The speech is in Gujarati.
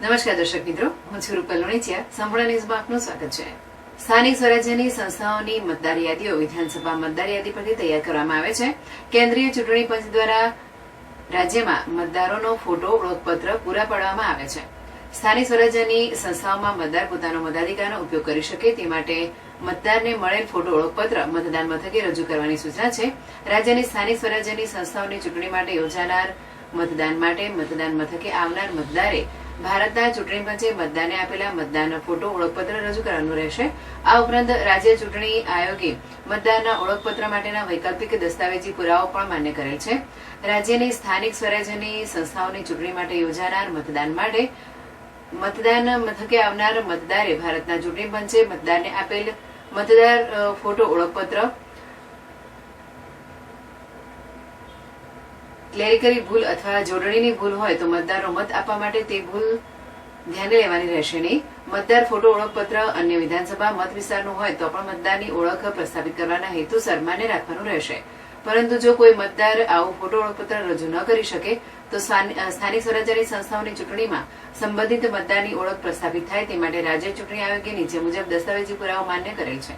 નમસ્કાર દર્શક મિત્રો, હું છું રૂપલ લોણીચિયા. સંપૂર્ણ ન્યૂઝમાં આપનું સ્વાગત છે. સ્થાનિક સ્વરાજ્યની સંસ્થાઓની મતદાર યાદીઓ વિધાનસભા મતદાર યાદી પરથી તૈયાર કરવામાં આવે છે. કેન્દ્રીય ચૂંટણી પંચ દ્વારા રાજ્યમાં મતદારોનો ફોટો ઓળખપત્ર પૂરા પાડવામાં આવે છે. સ્થાનિક સ્વરાજ્યની સંસ્થાઓમાં મતદાર પોતાનો મતાધિકારનો ઉપયોગ કરી શકે તે માટે મતદારને મળેલ ફોટો ઓળખપત્ર મતદાન મથકે રજૂ કરવાની સૂચના છે. રાજ્યની સ્થાનિક સ્વરાજ્યની સંસ્થાઓની ચૂંટણી માટે યોજાનાર મતદાન માટે મતદાન મથકે આવનાર મતદારે ભારતના ચૂંટણી પંચે મતદાને આપેલા મતદાનના ફોટો ઓળખપત્ર રજૂ કરવાનું રહેશે. આ ઉપરાંત રાજ્ય ચૂંટણી આયોગે મતદારના ઓળખપત્ર માટેના વૈકલ્પિક દસ્તાવેજી પુરાવો પણ માન્ય કરેલ છે. રાજ્યની સ્થાનિક સ્વરાજ્યની સંસ્થાઓની ચૂંટણી માટે યોજાનાર મતદાન માટે મતદાન મથકે આવનાર મતદારે ભારતના ચૂંટણી પંચે મતદારને આપેલ મતદાર ફોટો ઓળખપત્ર ક્લેરિકલી ભૂલ અથવા જોડણીની ભૂલ હોય તો મતદારો મત આપવા માટે તે ભૂલ ધ્યાને લેવાની રહેશે નહીં. મતદાર ફોટો ઓળખપત્ર અન્ય વિધાનસભા મત વિસ્તારનું હોય તો પણ મતદારની ઓળખ પ્રસ્થાપિત કરવાના હેતુસર માન્ય રાખવાનું રહેશે. પરંતુ જો કોઈ મતદાર આવું ફોટો ઓળખપત્ર રજૂ ન કરી શકે, તો સ્થાનિક સ્વરાજ્યની સંસ્થાઓની ચૂંટણીમાં સંબંધિત મતદારની ઓળખ પ્રસ્થાપિત થાય તે માટે રાજ્ય ચૂંટણી આયોગે નીચે મુજબ દસ્તાવેજી પુરાવો માન્ય કરેલ છે.